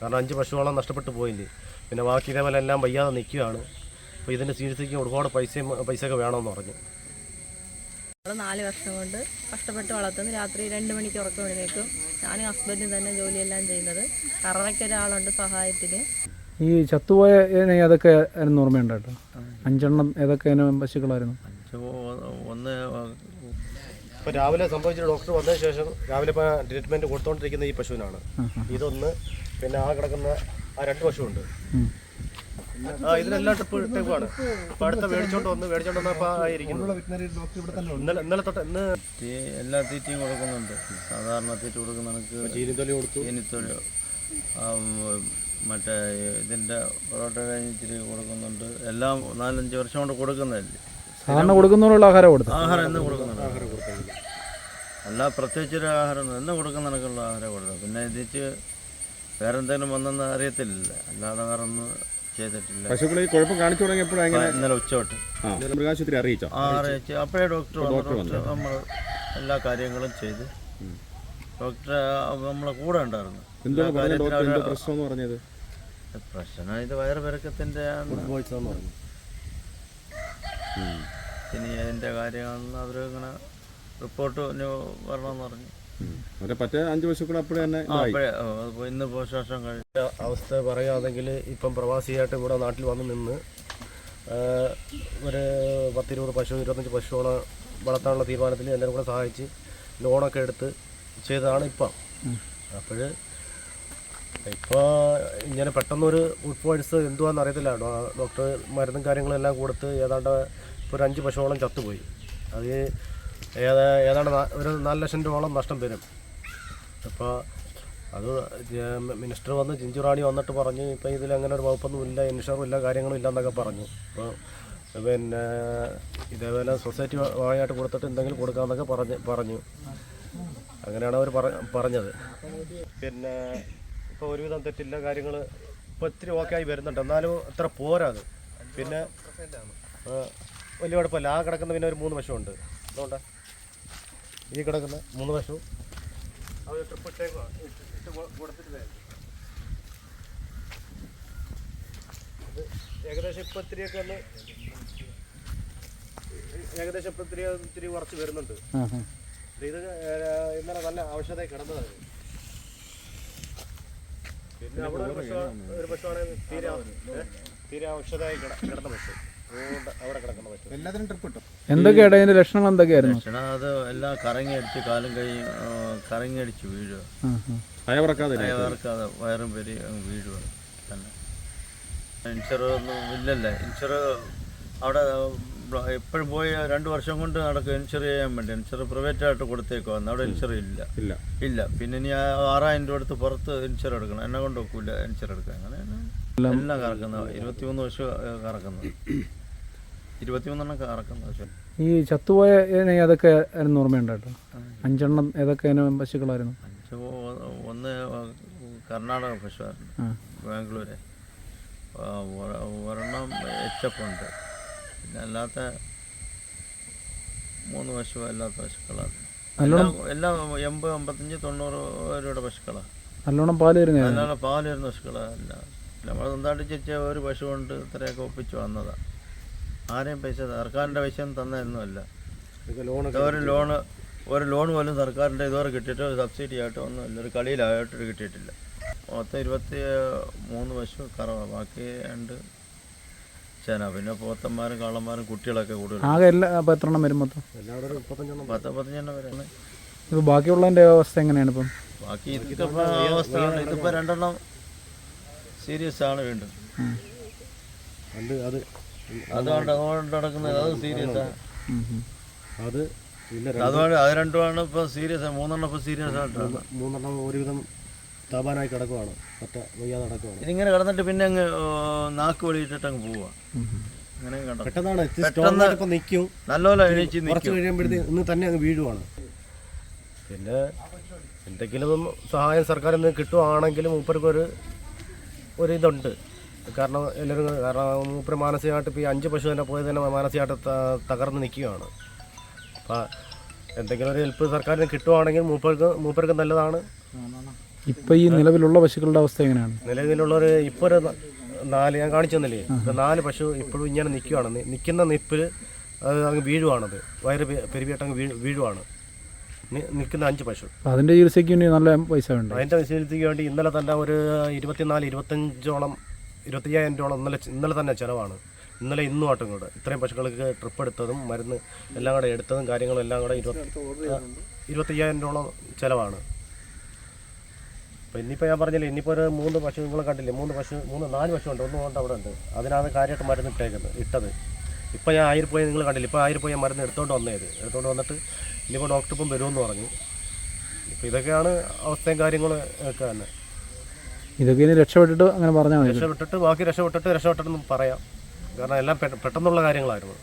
കാരണം അഞ്ച് പശുവോളം നഷ്ടപ്പെട്ടു പോയില്ലേ. പിന്നെ ബാക്കി ഇതേപോലെ എല്ലാം വയ്യാതെ നിൽക്കുകയാണ്. അപ്പോൾ ഇതിന്റെ ചികിത്സയ്ക്ക് ഒരുപാട് പൈസയും പൈസയൊക്കെ വേണമെന്ന് പറഞ്ഞു. നാല് വർഷം കൊണ്ട് കഷ്ടപ്പെട്ട് വളർത്തുന്നു. രാത്രി രണ്ട് മണിക്ക് ഉറക്കം എഴുന്നേക്കും ഞാനും ഹസ്ബൻഡും തന്നെ ജോലിയെല്ലാം ചെയ്യുന്നത്. കറവയ്ക്ക് ഒരാളുണ്ട് സഹായത്തിന്. ഈ ചത്തുപോയ ഏതൊക്കെ ആയിരുന്നു ഓർമ്മയുണ്ട് അഞ്ചെണ്ണം ഏതൊക്കെ പശുക്കളായിരുന്നു? ഒന്ന് ഇപ്പോൾ രാവിലെ സംഭവിച്ച ഡോക്ടർ വന്നതിന് ശേഷം രാവിലെ ഇപ്പോൾ ട്രീറ്റ്മെന്റ് കൊടുത്തുകൊണ്ടിരിക്കുന്ന ഈ പശുവിനാണ്. ഇതൊന്ന് പിന്നെ ആ കിടക്കുന്ന ആ രണ്ട് പശുവുണ്ട്. ഉണ്ട് ആ ഇതിലെല്ലാം ട്രിപ്പ് ഇട്ടേക്കുവാണ്. അപ്പോൾ അടുത്ത മേടിച്ചോണ്ട് വന്ന് മേടിച്ചോണ്ട് വന്നപ്പോൾ ആയിരിക്കുന്നു. ഇന്നലെ ഇന്നലെ തൊട്ട് ഇന്ന് എല്ലാ തീറ്റയും കൊടുക്കുന്നുണ്ട്. സാധാരണ തീറ്റ കൊടുക്കുന്നവർക്ക് ചീനിത്തൊലി കൊടുത്തു. ചീനിത്തൊലിയോ മറ്റേ ഇതിന്റെ പൊറോട്ട കഴിഞ്ഞ് ഇച്ചിരി കൊടുക്കുന്നുണ്ട്. എല്ലാം നാലഞ്ച് വർഷം കൊണ്ട് കൊടുക്കുന്നതല്ലേ? സാധാരണ കൊടുക്കുന്നവരുള്ള ആഹാരം കൊടുത്തു. ആഹാരം എന്ന് കൊടുക്കുന്നുണ്ട്. അല്ല പ്രത്യേകിച്ച് ഒരു ആഹാരം ഒന്നും എന്ന് കൊടുക്കുന്ന കണക്കുള്ള ആഹാരം കൊടുക്കുന്നത് പിന്നെ ഇതിച്ച് വേറെ എന്തെങ്കിലും വന്നെന്ന് അറിയത്തില്ല അല്ലാതെ വേറെ ഒന്നും ചെയ്തിട്ടില്ല. പശുക്കളെ ഈ കുഴപ്പം കാണിച്ചു തുടങ്ങിയപ്പോഴും എങ്ങനെ ഇന്നലെ ഉച്ചോട്ട് ആ മൃഗാശുപത്രി അറിയിച്ചോ? ആ അറിയിച്ചു. അപ്പോഴേ ഡോക്ടർ വന്നു. ഡോക്ടർ നമ്മൾ എല്ലാ കാര്യങ്ങളും ചെയ്ത്. ഡോക്ടർ നമ്മളെ കൂടെ ഉണ്ടായിരുന്നു. എന്തോ എല്ലാ ഡോക്ടർ കാര്യത്തിനും എന്തോ അവർ പ്രശ്നം എന്ന് പറഞ്ഞത്? പ്രശ്നം ഇത് വയറുപെരക്കത്തിന്റെ പറഞ്ഞു. ഇനി അതിന്റെ കാര്യങ്ങളെന്ന് അവർ ഇങ്ങനെ റിപ്പോർട്ട് വരണമെന്ന് പറഞ്ഞു. പറ്റേ അഞ്ച് പശുക്കൾ അപ്പോഴേ തന്നെ ഇന്ന് പോസ്റ്റേഷൻ കഴിഞ്ഞ അവസ്ഥ പറയുകയാണെങ്കിൽ ഇപ്പം പ്രവാസിയായിട്ട് ഇവിടെ നാട്ടിൽ വന്ന് നിന്ന് ഒരു പത്തിരുപത് പശു ഇരുപത്തഞ്ച് പശുവാണ് വളർത്താനുള്ള തീരുമാനത്തിൽ എല്ലാവരും കൂടെ സഹായിച്ച് ലോണൊക്കെ എടുത്ത് ചെയ്തതാണ് ഇപ്പം. അപ്പോൾ ഇപ്പോൾ ഇങ്ങനെ പെട്ടെന്നൊരു പോയിൻസ് എന്തുവാന്ന് അറിയത്തില്ല ഡോക്ടർ മരുന്നും കാര്യങ്ങളെല്ലാം കൊടുത്ത് ഏതാണ്ട് ഇപ്പോൾ ഒരു അഞ്ച് പശുവോളം ചത്തുപോയി. അത് ഏതാ ഏതാണ്ട് ഒരു നാല് ലക്ഷം രൂപയോളം നഷ്ടം വരും. അപ്പോൾ അത് മിനിസ്റ്റർ വന്ന് ചിഞ്ചുറാണി വന്നിട്ട് പറഞ്ഞു ഇപ്പം ഇതിൽ അങ്ങനെ ഒരു വകുപ്പൊന്നും ഇല്ല ഇൻഷുറും ഇല്ല കാര്യങ്ങളും ഇല്ല എന്നൊക്കെ പറഞ്ഞു. അപ്പോൾ പിന്നെ ഇതേപോലെ സൊസൈറ്റി വായായിട്ട് കൊടുത്തിട്ട് എന്തെങ്കിലും കൊടുക്കാമെന്നൊക്കെ പറഞ്ഞ് പറഞ്ഞു. അങ്ങനെയാണ് അവർ പറഞ്ഞത്. പിന്നെ ഇപ്പോൾ ഒരുവിധം തെറ്റില്ല കാര്യങ്ങൾ ഇപ്പോൾ ഒത്തിരി ഓക്കെ ആയി വരുന്നുണ്ട്. എന്നാലും അത്ര പോരാ അത്. പിന്നെ വലിയ കുഴപ്പമില്ല. ആ കിടക്കുന്ന പിന്നെ ഒരു മൂന്ന് വശമുണ്ട്. അതുകൊണ്ടാ ഈ കിടക്കുന്ന മൂന്ന് വശവും അവർ ട്രിപ്പ് ഇട്ടേക്കുവാ. ഇട്ട് കൊടുത്തിട്ടില്ലേ ഇത് ഏകദേശം ഇപ്പം ഇത്തിരിയൊക്കെ ഒന്ന് ഏകദേശം ഇപ്പം ഇത്തിരി ഇത്തിരി കുറച്ച് വരുന്നുണ്ട്. ഇത് ഇന്നലെ നല്ല ഔഷധ കിടന്നതാണ് പിന്നെ അവിടെ ഒരു പക്ഷേ ഒരു പക്ഷേ തീരെ തീരെ ഔഷധമായി കിട- കിടന്ന പശു. അതുകൊണ്ട് അവിടെ കിടക്കുന്ന പശു ട്രിപ്പ് ഇട്ടു എന്തൊക്കെയാണ് ഇതിന്റെ ലക്ഷണങ്ങൾ എന്തൊക്കെയായിരുന്നു? ലക്ഷണം അത് എല്ലാം കറങ്ങി അടിച്ച് കാലും കറങ്ങി അടിച്ച് വീഴുക അവർക്ക് അത് വയറും പേര് വീഴുക തന്നെ. ഇൻഷുർ ഒന്നും ഇല്ലല്ലേ? ഇൻഷുർ അവിടെ എപ്പോഴും പോയി രണ്ട് വർഷം കൊണ്ട് നടക്കും ഇൻഷുർ ചെയ്യാൻ വേണ്ടി. ഇൻഷുർ പ്രൈവറ്റ് ആയിട്ട് കൊടുത്തേക്കുവാന്ന് അവിടെ ഇൻഷുർ ഇല്ല. ഇല്ല. ഇല്ല. പിന്നെ ഇനി ആറായിരം രൂപ അടുത്ത് പുറത്ത് ഇൻഷുർ എടുക്കണം. എന്നെ കൊണ്ട് ഒക്കില്ല ഇൻഷുർ എടുക്കാൻ. അങ്ങനെ എല്ലാം കറക്കുന്നത് ഇരുപത്തിമൂന്ന് വർഷം കറക്കുന്നത്. ഇരുപത്തിമൂന്നെണ്ണം ഈ ചത്തുപോയ ഇനം ഏതൊക്കെ ആയിരുന്നു ഓർമ്മയുണ്ട് കേട്ടോ അഞ്ചെണ്ണം ഏതൊക്കെ ഇനം പശുക്കളായിരുന്നു? അഞ്ച് ഒന്ന് കർണാടക പശുവായിരുന്നു. ബാംഗ്ലൂര്. ഒരെണ്ണം എച്ച് എഫ് ഉണ്ട്. പിന്നെ അല്ലാത്ത മൂന്ന് പശു അല്ലാത്ത പശുക്കളാണ് എല്ലാം എൺപത് അമ്പത്തഞ്ച് തൊണ്ണൂറ് രൂപയുടെ പശുക്കളാണ് നല്ലോണം പാൽ തരുന്ന നല്ലോണം പാൽ വരുന്ന പശുക്കളല്ല നമ്മൾ സ്വന്തമായിട്ട് ചേച്ച ഒരു പശു കൊണ്ട് ഇത്രയൊക്കെ ഒപ്പിച്ച് വന്നതാണ് ആരെയും പൈസ സർക്കാരിന്റെ പൈസ ഒന്നും തന്നതൊന്നുമല്ല. ഇതൊക്കെ ലോൺ ഒരു ലോണ് ഒരു ലോൺ പോലും സർക്കാരിന്റെ ഇതുവരെ കിട്ടിയിട്ട് സബ്സിഡി ആയിട്ടോ ഒന്നും ഇല്ല ഒരു കളിയിലായിട്ട് കിട്ടിയിട്ടില്ല. മൊത്തം ഇരുപത്തി മൂന്ന് പശു കറവ. ബാക്കി രണ്ട് ചേന. പിന്നെ പോത്തന്മാരും കള്ളന്മാരും കുട്ടികളൊക്കെ കൂടുതൽ. ആകെ എല്ലാ അപ്പോൾ എത്ര എണ്ണം വരും മൊത്തം? പത്ത് പതിനഞ്ചെണ്ണം വരെയാണ് ഇപ്പോൾ ബാക്കിയുള്ളതിന്റെ അവസ്ഥ എങ്ങനെയാണ് ഇപ്പം? ബാക്കി ഇതിപ്പോൾ അവസ്ഥയാണ് ഇതിപ്പോൾ രണ്ടെണ്ണം സീരിയസ് ആണ് വീണ്ടും. അത് അതുകൊണ്ട് അതുകൊണ്ട് നടക്കുന്നത് അത് സീരിയസ് ആണ് ഉം, ഉം. അത് പിന്നെ അതുകൊണ്ട് അത് രണ്ടുമാണ് ഇപ്പോൾ സീരിയസ് മൂന്നെണ്ണം ഇപ്പോൾ സീരിയസ് ആയിട്ടാണ്. മൂന്നെണ്ണം ഒരുവിധം താപാനായി കിടക്കുവാണ്. ഒറ്റ വയ്യാതെ നടക്കുവാണ് ഇതിങ്ങനെ കിടന്നിട്ട് പിന്നെ അങ്ങ് നാക്ക് വെളിയിട്ടിട്ട് അങ്ങ് പോവാ. അങ്ങനെ കണ്ടോ പെട്ടെന്നാണ് പെട്ടെന്ന് സ്റ്റോണായിട്ട് ഇപ്പം നിൽക്കും നല്ലപോലെ എണീച്ച് കുറച്ച് നിൽക്കും കഴിയുമ്പോഴത്തേക്ക് ഇന്ന് തന്നെ അങ്ങ് വീഴുവാണ്. പിന്നെ എന്തെങ്കിലും സഹായം സർക്കാരിൽ നിന്ന് കിട്ടുവാണെങ്കിലും മൂപ്പർക്കൊരു ഒരു ഇതുണ്ട് കാരണം എല്ലാവരും കാരണം മൂപ്പര് മാനസികമായിട്ട് ഇപ്പോൾ ഈ അഞ്ച് പശു തന്നെ പോയത് തന്നെ മാനസികമായിട്ട് തകർന്ന് നിൽക്കുകയാണ്. അപ്പോൾ എന്തെങ്കിലും ഒരു ഹെൽപ്പ് സർക്കാരിന് കിട്ടുവാണെങ്കിൽ മൂപ്പർക്ക് മൂപ്പർക്ക് നല്ലതാണ്. ഇപ്പം ഈ നിലവിലുള്ള പശുക്കളുടെ അവസ്ഥ എങ്ങനെയാണ്? നിലവിലുള്ളൊരു ഇപ്പോൾ ഒരു നാല് ഞാൻ കാണിച്ചു തന്നില്ലേ ഇപ്പൊ നാല് പശു ഇപ്പോഴും ഇങ്ങനെ നിൽക്കുവാണ് നിൽക്കുന്ന നിപ്പിൽ അങ്ങ് വീഴുവാണത്. വയറ് പെരുവിയിട്ട് അങ്ങ് വീഴ് വീഴുവാണ്. നിൽക്കുന്ന അഞ്ച് പശു. അതിന്റെ അതിന്റെ ചികിത്സയ്ക്ക് വേണ്ടി നല്ല പൈസ വേണ്ട? അതിന്റെ ചികിത്സയ്ക്ക് വേണ്ടി ഇന്നലെ തന്നെ ഒരു ഇരുപത്തിനാല് ഇരുപത്തഞ്ചോളം ഇരുപത്തയ്യായിരം രൂപ ഇന്നലെ ഇന്നലെ തന്നെ ചിലവാണ്. ഇന്നലെ ഇന്നും ആട്ടും കൂടെ ഇത്രയും പശുക്കൾക്ക് ട്രിപ്പ് എടുത്തതും മരുന്ന് എല്ലാം കൂടെ എടുത്തതും കാര്യങ്ങളും എല്ലാം കൂടെ ഇരുപത്തി ഇരുപത്തയ്യായിരം രൂപ ചിലവാണ്. അപ്പോൾ ഇനിയിപ്പോൾ ഞാൻ പറഞ്ഞില്ലേ ഇനിയിപ്പോൾ ഒരു മൂന്ന് പശു നിങ്ങൾ കണ്ടില്ലേ? മൂന്ന് പശു മൂന്ന് നാല് പശു ഉണ്ട്. ഒന്ന് കൊണ്ട് അവിടെ ഉണ്ട്. അതിനാണ് കാര്യമായിട്ട് മരുന്ന് ഇട്ടേക്കുന്നത് ഇട്ടത്. ഇപ്പോൾ ഞാൻ ആയിരം പോയി നിങ്ങൾ കണ്ടില്ല? ഇപ്പോൾ ആയിരം പോയി ഞാൻ മരുന്ന് എടുത്തുകൊണ്ട് വന്നത് എടുത്തുകൊണ്ട് വന്നിട്ട് ഇനിയിപ്പോൾ ഡോക്ടർ ഇപ്പം വരുമെന്ന് പറഞ്ഞു. ഇപ്പോൾ ഇതൊക്കെയാണ് അവസ്ഥയും കാര്യങ്ങളും ഒക്കെ തന്നെ. ഇതൊക്കെ ഇനി രക്ഷപ്പെട്ടിട്ട് അങ്ങനെ പറഞ്ഞാൽ മതി. രക്ഷപ്പെട്ടിട്ട് ബാക്കി രക്ഷപ്പെട്ടിട്ട് രക്ഷപ്പെട്ടെന്ന് പറയാം. കാരണം എല്ലാം പെട്ടെന്നുള്ള കാര്യങ്ങളായിരുന്നു.